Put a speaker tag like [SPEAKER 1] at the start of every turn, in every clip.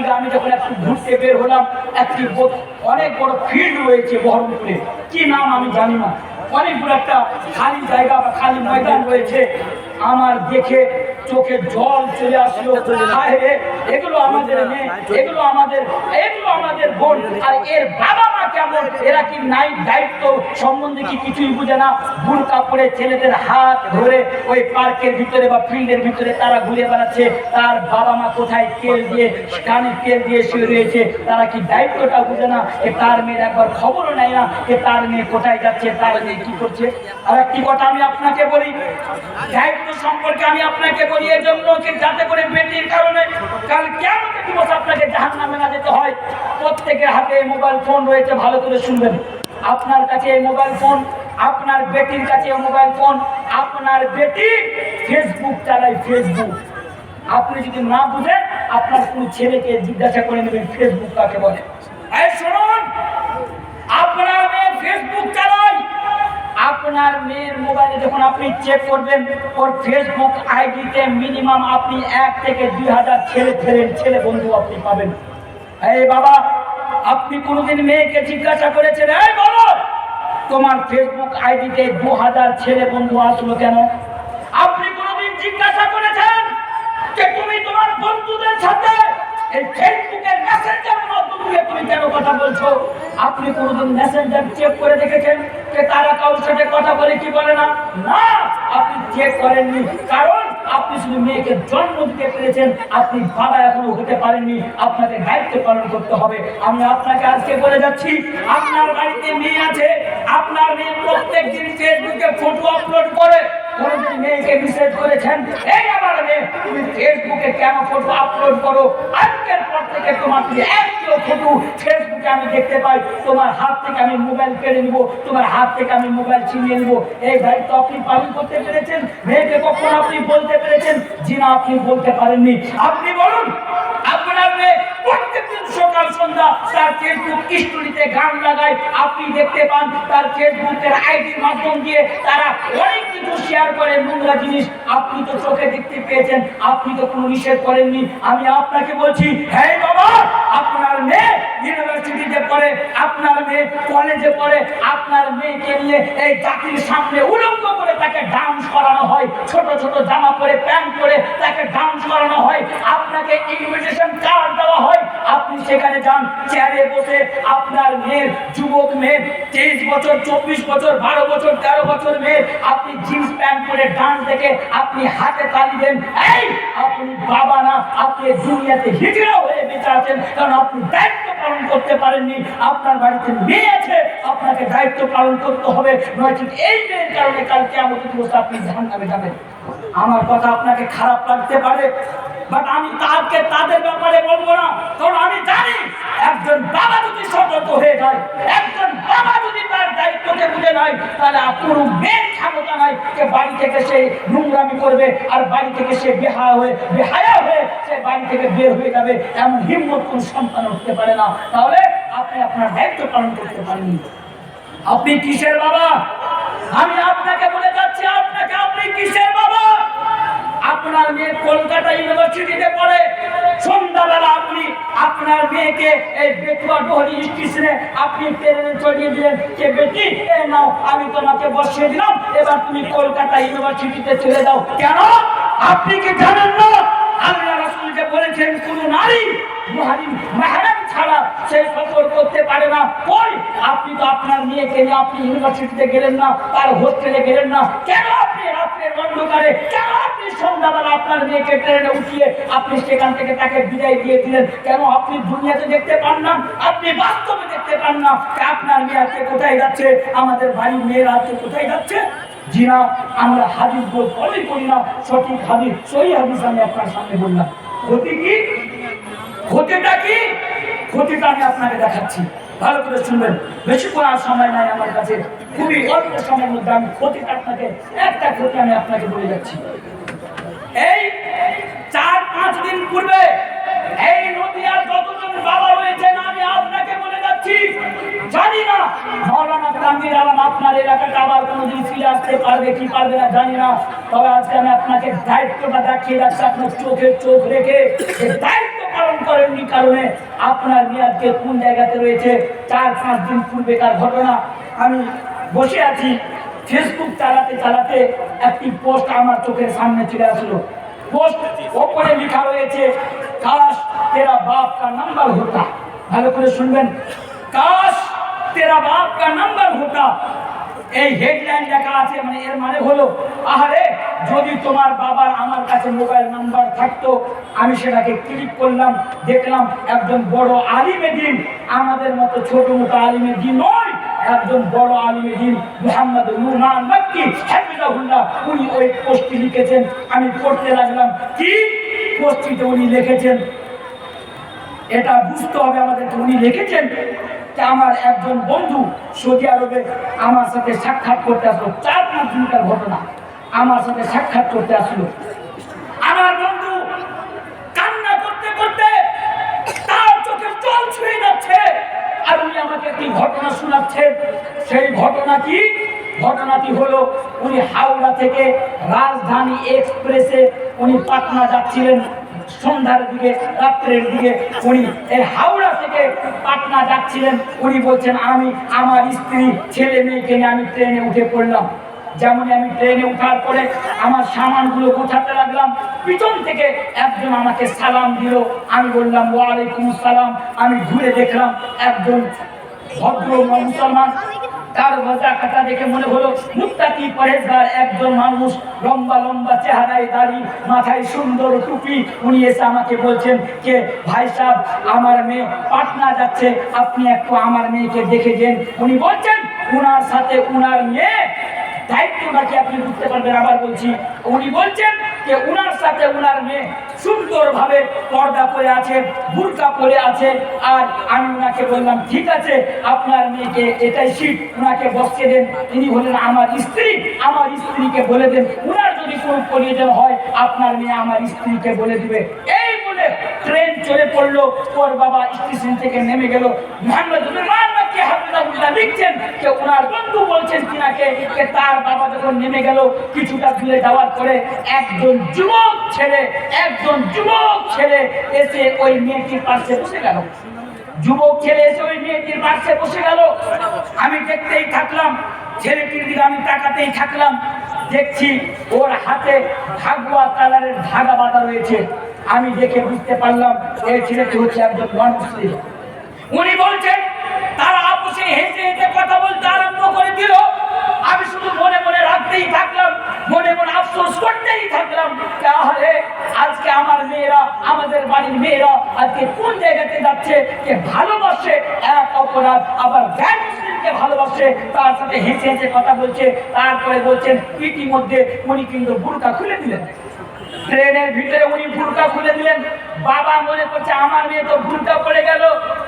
[SPEAKER 1] দিকে আমি যখন একটু ঘুরতে বের হলাম, একটি অনেক বড় ফিল্ড রয়েছে বহরমপুরে। কি নাম আমি জানি না। অনেকগুলো একটা খালি জায়গা বা খালি ময়দান রয়েছে। আমার দেখে চোখে জল চলে আসলো। এগুলো আমাদের মেয়ে এগুলো আমাদের এগুলো আমাদের বোন। আর এর বাবা মা কেমন? এরা কি নাই দায়িত্ব সম্বন্ধে কি কিছুই বুঝে না? ভুল কাপড়ে ছেলেদের হাত ধরে ওই পার্কের ভিতরে বা ফিল্ডের ভিতরে তারা ঘুরে বেড়াচ্ছে। তার বাবা মা কোথায় তেল দিয়ে কানে তেল দিয়ে শুয়ে রয়েছে? তারা কি দায়িত্বটা বুঝে না? যে তার মেয়ের একবার খবরও নেয় না। যে তার মেয়ে কোথায় যাচ্ছে? তার মেয়ে কি করছে? আর একটি কথা আমি আপনাকে বলি। দায়িত্ব সম্পর্কে আমি আপনাকে বলি। এই জন্য যে যাতে করে বেটির কারণে কাল কেমন দিবস আপনাকে জাহান নামে না যেতে হয়। প্রত্যেকের হাতে মোবাইল ফোন রয়েছে, ভালো করে শুনবেন। আপনার কাছে এই মোবাইল ফোন আপনার বেটির কাছে মোবাইল ফোন আপনার বেটি ফেসবুক চালায় ফেসবুক আপনি যদি না বুঝেন, আপনার কোন ছেলেকে জিজ্ঞাসা করে নেবেন ফেসবুক কাকে বলে? এই শুনুন আপনার মেয়ে ফেসবুক চালায় আপনার মেয়ের মোবাইলে যখন আপনি চেক করবেন, ওর ফেসবুক আইডিতে মিনিমাম আপনি এক থেকে দুই হাজার ছেলে ছেলে ছেলে বন্ধু আপনি পাবেন। এই বাবা, আপনি কোনোদিন মেয়েকে জিজ্ঞাসা করেছেন, এই বলো, তোমার ফেসবুক আইডিতে দু হাজার ছেলে বন্ধু আসলো কেন? আপনি কোনোদিন জিজ্ঞাসা করেছেন যে, তুমি তোমার বন্ধুদের সাথে এই ফেসবুকের মেসেঞ্জার মাধ্যম দিয়ে তুমি কেন কথা বলছো? আপনি কোনোদিন মেসেঞ্জার চেক করে দেখেছেন যে তারা কারোর সাথে কথা বলে কি বলে না? না, আপনি চেক করেননি। কারণ আপনি শুধু মেয়েকে জন্ম দিতে পেরেছেন, আপনি বাবা এখনও হতে পারেননি। আপনাকে দায়িত্ব পালন করতে হবে। আমি আপনাকে আজকে বলে যাচ্ছি, আপনার বাড়িতে মেয়ে আছে, আপনার মেয়ে প্রত্যেক দিন ফেসবুকে ফটো আপলোড করে। করেছেন ফেসবুকে কেন ফটো আপলোড করো? থেকে তোমার ফটো ফেসবুকে আমি দেখতে পাই, তোমার হাত থেকে আমি মোবাইল তোমার হাত থেকে আমি মোবাইল এই আপনি পেরেছেন আপনি বলতে পেরেছেন? আপনি বলতে পারেননি। আপনি বলুন, আপনার মেয়ে আমি আপনাকে বলছি হ্যাঁ বাবা, আপনার মেয়ে ইউনিভার্সিটিতে পড়ে, আপনার মেয়ে কলেজে পড়ে, আপনার মেয়েকে নিয়ে এই জাতির সামনে উলঙ্গ করে তাকে ডান্স করানো হয়। ছোট ছোট জামা পরে, প্যান্ট পরে তাকে ডান্স করানো হয়। আপনাকে ইনভিটেশন কার্ড দেওয়া হয়। আপনি সেখানে যান চেয়ারে বসে আপনার মেয়ের যুবক মেয়ে, তেইশ বছর, চব্বিশ বছর, বারো বছর, তেরো বছর মেয়ে, আপনি জিন্স প্যান্ট পরে ডান্স দেখে আপনি হাতে তালি দেন, এই, আপনি বাবা না, আপনি দুনিয়াতে হিজড়া হয়ে বেঁচে আছেন, কারণ আপনি দায়িত্ব পালন করতে পারেননি, আপনার বাড়িতে মেয়ে আছে, আপনাকে দায়িত্ব পালন করতে হবে। নয়, ঠিক এই মেয়ের কারণে কালকে আমাদের আপনি ধান নামে যাবেন। আমার কথা আপনাকে খারাপ লাগতে পারে বাট আমি তাকে তাদের ব্যাপারে বলব না, কারণ আমি জানি একজন বাবা যদি সতর্ক হয়ে যায়, একজন বাবা যদি তার দায়িত্বকে বুঝে নেয়, তাহলে কোনো মেয়ের ক্ষমতা নাই যে বাড়ি থেকে সে নোংরামি করবে, আর বাড়ি থেকে সে বেহায়া হয়ে বেহায়া হয়ে সে বাড়ি থেকে বের হয়ে যাবে, এমন হিম্মত কোন সন্তান উঠতে পারে না। তাহলে আপনি আপনার দায়িত্ব পালন করতে পারেননি। আপনি কিসের বাবা? আমি আপনাকে বলে যাচ্ছি, আপনাকে আপনি কিসের বাবা? আপনার মেয়ে কলকাতা ইউনিভার্সিটিতে পড়ে। সন্ধ্যাবেলা আপনি আপনার মেয়েকে এই বেতুয়া ডোহরি স্টেশনে আপনি ট্রেনে চড়িয়ে দিলেন। যে বেটি? এ নাও, আমি তোমাকে বসিয়ে দিলাম। এবার তুমি কলকাতা ইউনিভার্সিটিতে চলে যাও। কেন? আপনি কি জানেন না? বলেছেন, কোন নারী ছাড়া সে করতে পারে না। আপনি তো আপনার মেয়েকে নিয়ে আপনি ইউনিভার্সিটিতে গেলেন না হোস্টেলে গেলেন না। কেন আপনি আপনি আপনার মেয়েকে ট্রেনে আপনি সেখান থেকে তাকে বিদায় দিয়ে দিলেন? কেন আপনি দুনিয়াতে দেখতে পান না? আপনি বাস্তবে দেখতে পান না আপনার মেয়ে আজকে কোথায় যাচ্ছে? আমাদের বাড়ির মেয়েরা আজকে কোথায় যাচ্ছে? জি না আমরা হাদিস বই করি না, সঠিক হাদিস, সহি হাদিস আমি আপনার সামনে বললাম। ক্ষতি কি? ক্ষতিটা কি? ক্ষতিটা আমি আপনাকে দেখাচ্ছি। ভালো করে শুনবেন। বেশি করার সময় নাই আমার কাছে। খুবই অল্প সময়ের মধ্যে আমি ক্ষতিটা আপনাকে, একটা ক্ষতি আমি আপনাকে বলে যাচ্ছি। এই চার পাঁচ দিন পূর্বে এই নদীয়ার যতজন বাবা রয়েছেন, আমি আপনাকে যাচ্ছি। জানি না। মৌলানা কান্দির আলম আপনার এলাকাটা আবার কোনোদিন ফিরে আসতে পারবে কি পারবে না, জানি না। তবে আজকে আমি আপনাকে দায়িত্বটা দেখিয়ে যাচ্ছি, আপনার চোখে চোখ রেখে। দায়িত্ব পালন করেননি কারণে আপনার মেয়াদকে কোন জায়গাতে রয়েছে, চার, পাঁচ দিন পূর্বেকার ঘটনা। আমি বসে আছি ফেসবুক চালাতে চালাতে একটি পোস্ট আমার চোখের সামনে চলে আসলো। পোস্ট ওপরে লেখা রয়েছে, কাশ, তেরা বাপ কা নাম্বার হোতা ভালো করে শুনবেন। কাশ, তেরা বাপ কা নাম্বার হোতা। এই হেডলাইন লেখা আছে মানে এর মানে হলো, আহারে, যদি তোমার বাবার আমার কাছে মোবাইল নাম্বার থাকতো, আমি সেটাকে ক্লিক করলাম, দেখলাম একজন বড় আলিমে দিন, আমাদের মতো ছোট মোটো আলিমে দিন নয়, একজন বড় আলিমে দিন মোহাম্মদ রুমান মাক্কি, হাফিজাহুল্লাহ, উনি ওই পোস্টটি লিখেছেন, আমি পড়তে লাগলাম, কি পোস্টটিতে উনি লিখেছেন? এটা বুঝতে হবে আমাদেরকে, উনি লিখেছেন? যে আমার একজন বন্ধু সৌদি আরবে আমার সাথে সাক্ষাৎ করতে আসলো। চার পাঁচ দিনকার ঘটনা আমার সাথে সাক্ষাৎ করতে আসলো। আমার বন্ধু কান্না করতে করতে তার চোখে জল ছুঁয়ে যাচ্ছে আর উনি আমাকে একটি ঘটনা শোনাচ্ছেন সেই ঘটনা কি? ঘটনাটি হলো উনি হাওড়া থেকে রাজধানী এক্সপ্রেসে উনি পাটনা যাচ্ছিলেন। সন্ধ্যার দিকে, রাত্রের দিকে উনি এই হাওড়া থেকে পাটনা যাচ্ছিলেন, উনি বলছেন, আমি আমার স্ত্রী, ছেলে মেয়েকে নিয়ে আমি ট্রেনে উঠে পড়লাম। যেমন আমি ট্রেনে উঠার পরে আমার সামানগুলো গোছাতে লাগলাম। পিছন থেকে একজন আমাকে সালাম দিল। আমি বললাম, ওয়ালাইকুম সালাম আমি ঘুরে দেখলাম একজন ভদ্র মুসলমান। তার মজা কাটা দেখে মনে হলো মুক্তাকি পরেজগার একজন মানুষ লম্বা লম্বা চেহারায় দাড়ি মাথায় সুন্দর টুপি। উনি এসে আমাকে বলছেন যে, ভাই সাহেব আমার মেয়ে পাটনা যাচ্ছে। আপনি একটু আমার মেয়েকে দেখে দেন উনি বলছেন, উনার সাথে উনার মেয়ে দায়িত্বটা কি আপনি বুঝতে পারবেন? আবার বলছি, উনি বলছেন যে উনার সাথে উনার মেয়ে সুন্দরভাবে পর্দা পরে আছে পরে আছে। আর আমি বললাম, ঠিক আছে, আপনার মেয়েকে এটাই উনাকে বসিয়ে দেন। তিনি বললেন, আমার স্ত্রী, আমার স্ত্রীকে বলে দেন। উনার যদি কোনো প্রয়োজন হয়, আপনার মেয়ে আমার স্ত্রীকে বলে দিবে। এই বলে ট্রেন চলে পড়ল। ওর বাবা স্টেশন থেকে নেমে গেল। মোহাম্মদ হাফিজাহুল্লাহ লিখছেন যে ওনার বন্ধু বলছেন কিনাকে যে তার বাবা যখন নেমে গেল কিছুটা দূরে যাওয়ার পরে একজন যুবক ছেলে, একজন যুবক ছেলে এসে ওই মেয়েটির পাশে বসে গেল। যুবক ছেলে এসে ওই মেয়েটির পাশে বসে গেল। আমি দেখতেই থাকলাম, ছেলেটির দিকে আমি তাকাতেই থাকলাম। দেখছি ওর হাতে ভাগুয়া কালারের ধাগা বাঁধা রয়েছে। আমি দেখে বুঝতে পারলাম, এই ছেলেটি হচ্ছে একজন মুসলিম উনি বলছেন আপুসে হেসে হেসে কথা বলতে আরম্ভ করে দিল। আমি শুধু মনে মনে রাখতেই থাকলাম, মনে মনে আফসোস করতেই থাকলাম, তাহলে আজকে আমার মেয়েরা, আমাদের বাড়ির মেয়েরা আজকে কোন জায়গাতে যাচ্ছে যে ভালোবাসে, এক অপরাধ আবার গ্যান মুসলিমকে ভালোবাসে, তার সাথে হেসে হেসে কথা বলছে, তারপরে বলছেন, ইতিমধ্যে উনি কিন্তু বুড়কা খুলে দিলেন। ট্রেনের ভিতরে উনি বুড়কা খুলে দিলেন। বাবা মনে করছে, আমার মেয়ে তো বুড়কা পড়ে গেল।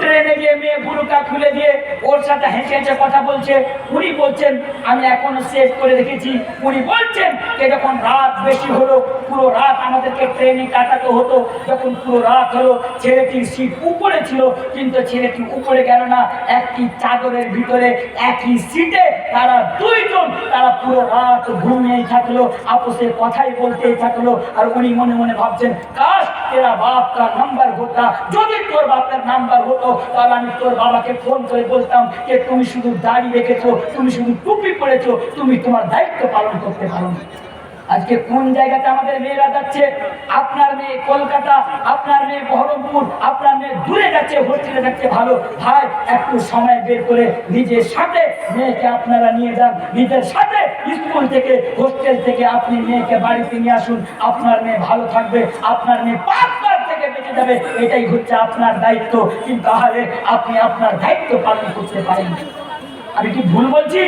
[SPEAKER 1] ট্রেনে গিয়ে মেয়ে বুড়কা খুলে দিয়ে ওর সাথে হেসে হেসে কথা বলছে। উনি বলছেন, আমি এখনও সেভ করে রেখেছি। উনি বলছেন যে যখন রাত বেশি হলো, পুরো রাত আমাদেরকে ট্রেনে কাটাতে হতো। যখন পুরো রাত হলো, ছেলেটির সিট উপরে ছিল, কিন্তু ছেলেটি উপরে গেল না। একটি চাদরের ভিতরে, একই সিটে তারা দুইজন, তারা পুরো রাত ঘুমিয়েই থাকল আপোষে কথাই বলতেই থাকল। আর উনি মনে মনে ভাবছেন, কাশ তেরা বাপ তার নাম্বার হতো যদি তোর বাপের নাম্বার হতো, তাহলে আমি তোর বাবাকে ফোন করে বলতাম যে, তুমি শুধু দাড়ি রেখেছো, তুমি শুধু টুপি পড়েছো তুমি তোমার দায়িত্ব পালন করতে পারো না। আজকে কোন জায়গাতে আমাদের মেয়েরা যাচ্ছে? আপনার মেয়ে কলকাতা, আপনার মেয়ে বহরমপুর, আপনার মেয়ে দূরে যাচ্ছে, হোস্টেলে যাচ্ছে, ভালো। ভাই, একটু সময় বের করে নিজের সাথে মেয়েকে আপনারা নিয়ে যান। নিজের সাথে স্কুল থেকে, হোস্টেল থেকে আপনি মেয়েকে বাড়িতে নিয়ে আসুন। আপনার মেয়ে ভালো থাকবে, আপনার মেয়ে পাঁচবার থেকে বেঁচে যাবে। এটাই হচ্ছে আপনার দায়িত্ব। কিন্তু তাহলে আপনি আপনার দায়িত্ব পালন করতে পারেন আমি কি ভুল বলছি?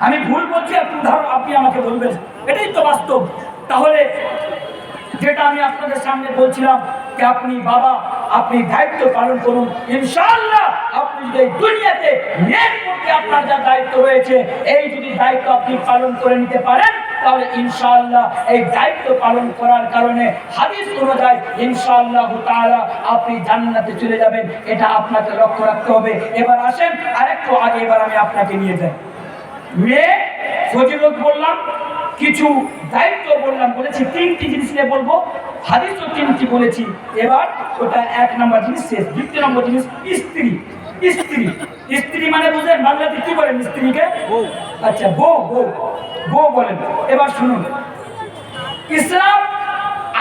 [SPEAKER 1] আমি ভুল বলছি? আপনি ধরো, আপনি আমাকে বলবেন। এটাই তো বাস্তব। তাহলে যেটা আমি আপনাদের সামনে বলছিলাম যে আপনি বাবা, আপনি দায়িত্ব পালন করুন। ইনশাআল্লাহ আপনি যদি দুনিয়াতে মেয়ের প্রতি আপনার যা দায়িত্ব রয়েছে, এই যদি দায়িত্ব আপনি পালন করে নিতে পারেন, তাহলে ইনশাআল্লাহ এই দায়িত্ব পালন করার কারণে হাদিস অনুযায়ী ইনশাআল্লাহ তাআলা আপনি জান্নাতে চলে যাবেন। এটা আপনাকে লক্ষ্য রাখতে হবে। এবার আসেন, আরেকটু আগে এবার আমি আপনাকে নিয়ে যাই। মেয়ে, ফজিলত বললাম কিছু দায়িত্ব বললাম, বলেছি, তিনটি জিনিস নিয়ে বলব। হাদিসও তিনটি বলেছি। এবার ওটা এক নম্বর জিনিস শেষ। দ্বিতীয় নম্বর জিনিস, স্ত্রী। স্ত্রী। স্ত্রী মানে বুঝলেন, বাংলাতে কি বলেন স্ত্রীকে? আচ্ছা বউ বউ। বউ বলেন। এবার শুনুন। ইসলাম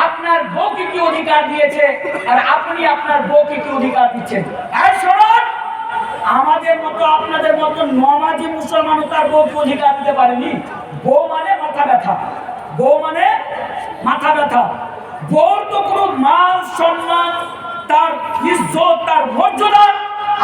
[SPEAKER 1] আপনার বউকে কি অধিকার দিয়েছে আর আপনি আপনার বউকে কি অধিকার দিচ্ছেন? আর শুনুন, আমাদের মতো, আপনাদের মতো নমাজি মুসলমানও তার বউকে অধিকার দিতে পারেনি। বউ মানে মাথা ব্যথা। বউ মানে মাথা ব্যথা। বউর তো কোনো মান সম্মান, তার ইজ্জত, তার মর্যাদা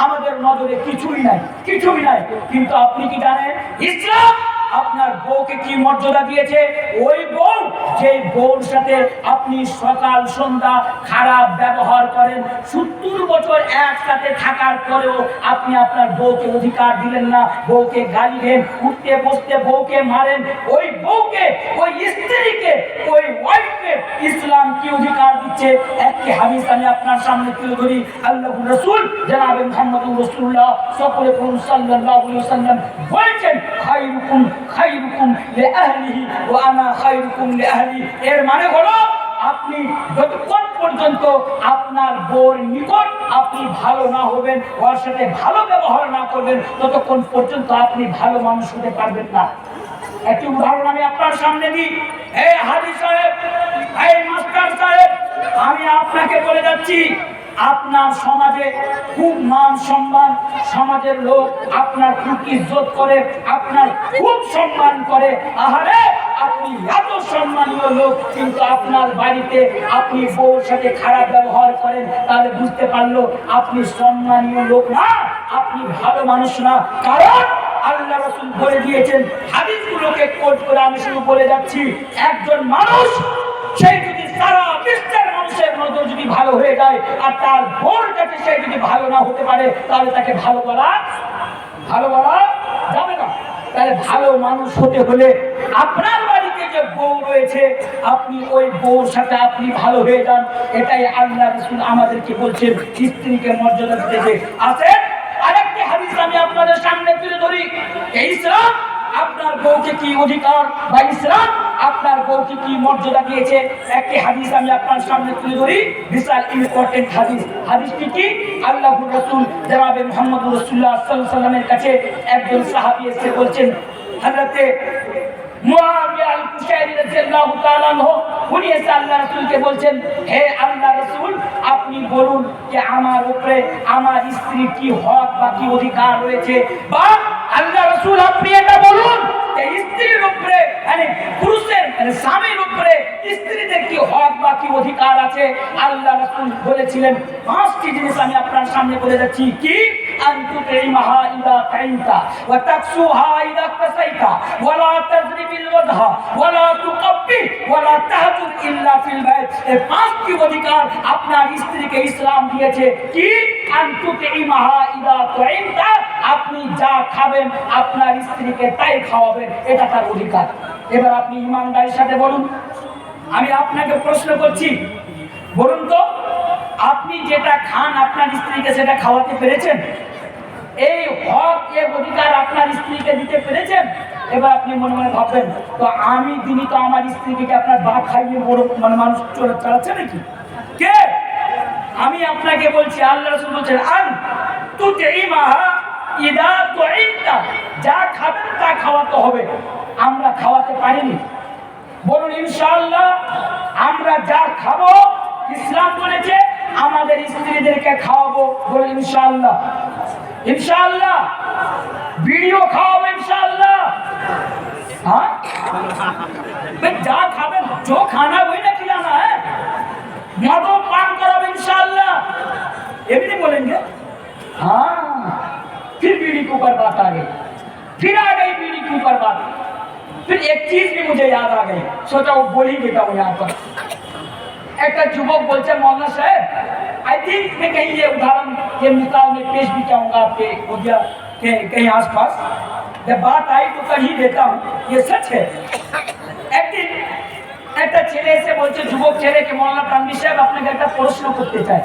[SPEAKER 1] আমাদের নজরে কিছুই নাই কিছুই নাই। কিন্তু আপনি কি জানেন, ইসলাম আপনার বউকে কি মর্যাদা দিয়েছে? ওই বউ যে বউর সাথে আপনি সকাল, সন্ধ্যা খারাপ ব্যবহার করেন, সত্তর বছর একসাথে থাকার পরেও আপনি আপনার বউকে অধিকার দিলেন না, বউকে গালি দেন, উঠতে বসতে বউকে মারেন, ওই বউকে, ওই স্ত্রীকে, ওই ওয়াইফকে ইসলাম কি অধিকার দিচ্ছে? একটি হাদিস আমি আপনার সামনে তুলে ধরি। আল্লাহ রসুল, জানাবে মোহাম্মদ রসুল্লাহ সকলে করুন সাল্লাল্লাহু আলাইহি ওয়াসাল্লাম বলেছেন খাইরুকুম খাইরুকুম লিআহলিহি ওয়া আনা খাইরুকুম লিআহলি এর মানে হলো, আপনি যতক্ষণ পর্যন্ত আপনার বোর নিকট আপনি ভালো না হবেন, ওর সাথে ভালো ব্যবহার না করবেন, ততক্ষণ পর্যন্ত আপনি ভালো মানুষ হতে পারবেন না। একটি উদাহরণ আমি আপনার সামনে দিই। হাজি সাহেব মাস্টার সাহেব, আমি আপনাকে বলে যাচ্ছি, আপনার সমাজে খুব মান সম্মান, সমাজের লোক আপনার খুব ইজ্জত করে, আপনার খুব সম্মান করে। আহারে, আপনি এত সম্মানীয় লোক, কিন্তু আপনার বাড়িতে আপনি বউর সাথে খারাপ ব্যবহার করেন, তাহলে বুঝতে পারল আপনি সম্মানীয় লোক না, আপনি ভালো মানুষ না। কারণ আল্লাহ রসুল বলে দিয়েছেন, হাদিসগুলোকে কোট করে আমি শুরু বলে যাচ্ছি, একজন মানুষ সেই যদি সারা বিশ্বের মানুষের নজর যদি ভালো হয়ে যায়, আর তার বোর কাছে সে যদি ভালো না হতে পারে, তাহলে তাকে ভালো বলা ভালো বলা যাবে না। তাহলে ভালো মানুষ হতে হলে আপনার বাড়িতে যে বউ রয়েছে, আপনি ওই বউর সাথে আপনি ভালো হয়ে যান। এটাই আল্লাহ রসুল আমাদেরকে বলছেন, স্ত্রীকে মর্যাদা দিতে আছেন আমি আপনাদের সামনে তুলে ধরি, এই ইসলাম আপনার বউকে কি অধিকার? বা ইসলাম আপনার বউকে কি মর্যাদা দিয়েছে? একটি হাদিস আমি আপনার সামনে তুলে ধরি, বিশাল ইম্পর্টেন্ট হাদিস। হাদিসটি কি? আল্লাহ রসুল জনাবে মোহাম্মদ রসুল্লাহ সাল্লামের কাছে একজন সাহাবি এসে বলছেন, হযরতে মুআবিয়া আল কুশাইরি রাদিয়াল্লাহু তাআলা উনি আল্লাহ রাসূলকে বলছেন, হে আল্লাহ রাসূল, আপনি বলুন যে আমার উপরে আমার স্ত্রীর কি হক বা অধিকার রয়েছে? বা আল্লাহ রাসূল, আপনি এটা বলুন যে স্ত্রীর উপরে মানে পুরুষের মানে স্বামীর উপরে স্ত্রীদের কি হক বা কি অধিকার আছে? আল্লাহ রাসূল বলেছিলেন, পাঁচটি জিনিস আমি আপনার সামনে বলে যাচ্ছি। কি? ইদা তাইতা ওয়া তাকসুহা ইদা কাসাইতা ওয়ালা তাজরিবিল ওয়াজহা ওয়ালা তুকাব্বি ওয়ালা তাহজুর ইল্লা ফিল বাইত এই পাঁচটি অধিকার আপনার স্ত্রীকে ইসলাম দিয়েছে। কি? ইদা আপনি যা খাবেন আপনার স্ত্রীকে তাই খাওয়াবেন। এটা তার অধিকার। এবার আপনি ইমানদারির সাথে বলুন। আমি আপনাকে প্রশ্ন করছি। বলুন যেটা খান আপনার স্ত্রীকে সেটা খাওয়াতে পেরেছেন? এই হক এ অধিকার আপনার স্ত্রীকে দিতে পেরেছেন? এবার আপনি মনে মনে ভাববেন, তো আমি তিনি তো আমার স্ত্রীকে আপনার বাপ খাইয়ে বড় মানে মানুষ চালাচ্ছে নাকি? কে? আমি আপনাকে বলছি, আল্লাহ রসুল বলছেন, আন তু মাহা ইদা তো যা খাবেন তা খাওয়াতে হবে। আমরা খাওয়াতে পারিনি। বলুন, ইনশাআল্লাহ, আমরা যা খাব, ইসলাম বলেছে আমাদের স্ত্রীদেরকে খাওয়াবো বলুন ইনশাআল্লাহ ইনশাআল্লাহ ভিডিও খাওয়াবো ইনশাআল্লাহ हाँ भाई जा खावे जो खाना वही ना खिलाना है मदो पान करो इंशाल्लाह ये भी नहीं बोलेंगे हाँ फिर बीड़ी के ऊपर बात आ गई फिर आ गई बीड़ी के ऊपर बात फिर एक चीज भी मुझे याद आ गई सोचा वो बोल ही देता हूँ यहाँ पर একটা যুবক বলছে मौलाना साहब आई थिंक मैं कहीं ये उदाहरण ये मिसाल में पेश भी चाहूंगा आपके हो गया के कहीं आसपास जब बात आई तो कर ही देता हूँ ये सच है একদিন একটা ছেলে এসে বলছে যুবক ছেলেকে মৌলানা তানবির সাহেব আপনাকে একটা প্রশ্ন করতে চাই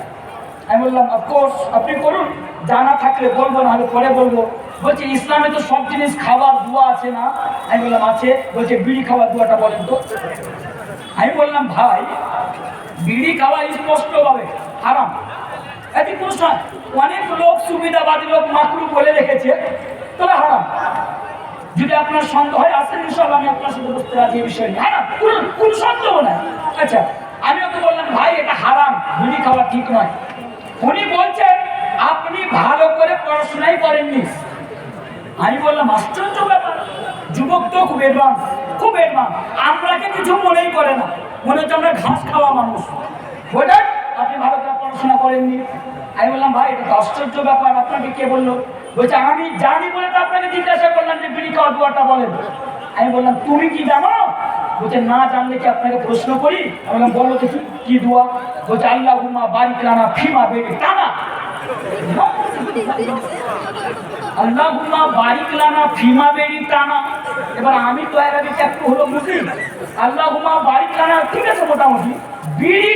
[SPEAKER 1] আমি বললাম অফকোর্স আপনি করুন জানা থাকলে বলবো না হলে পরে বলবো বলছে ইসলামে তো সব জিনিস খাবার দোয়া আছে না আমি বললাম আছে বলছে বিড়ি খাওয়ার দোয়াটা বলেন তো আমি বললাম ভাই বিড়ি খাওয়া স্পষ্টভাবে হারাম এটি অনেক লোক সুবিধাবাদী লোক মাকরু বলে রেখেছে, তবে হারাম। যদি আপনার সন্দেহ আসেন ইনশাল্লাহ আমি আপনার সাথে রাজি এই বিষয় না কোন সন্দেহ নাই। আচ্ছা আমি ওকে বললাম, ভাই, এটা হারাম খাওয়া ঠিক নয়। উনি বলছেন, আপনি ভালো করে পড়াশোনাই করেননি। আমি বললাম, আশ্চর্য ব্যাপার, যুবক তো খুব এডভান্স খুব অ্যাডভান্স আমরাকে কিছু মনেই করে না। মনে হচ্ছে আমরা ঘাস খাওয়া মানুষ। বোঝেন আপনি ভালো করে পড়াশোনা করেননি। আমি বললাম, ভাই, এটা আশ্চর্য ব্যাপার। আপনাকে কে বলল? বলছে, আমি জানি বলে তো আপনাকে জিজ্ঞাসা করলাম যে বিড়ি খাওয়া দুয়ারটা বলেন। আমি বললাম, তুমি কি জানো? বলছে, না জানলে কি আপনাকে প্রশ্ন করি? আমি বললাম, বলো দেখি, কি দোয়া? বলছে আল্লাহ হুমা বাড়ি টানা ফিমা বেড়ে টানা আল্লাহ আল্লাহুম্মা বারিক লানা ফিমা বেরি টানা এবার আমি তো এর আগে একটু হলো বুঝি আল্লাহুম্মা বারিক লানা, ঠিক আছে, মোটামুটি। বিড়ি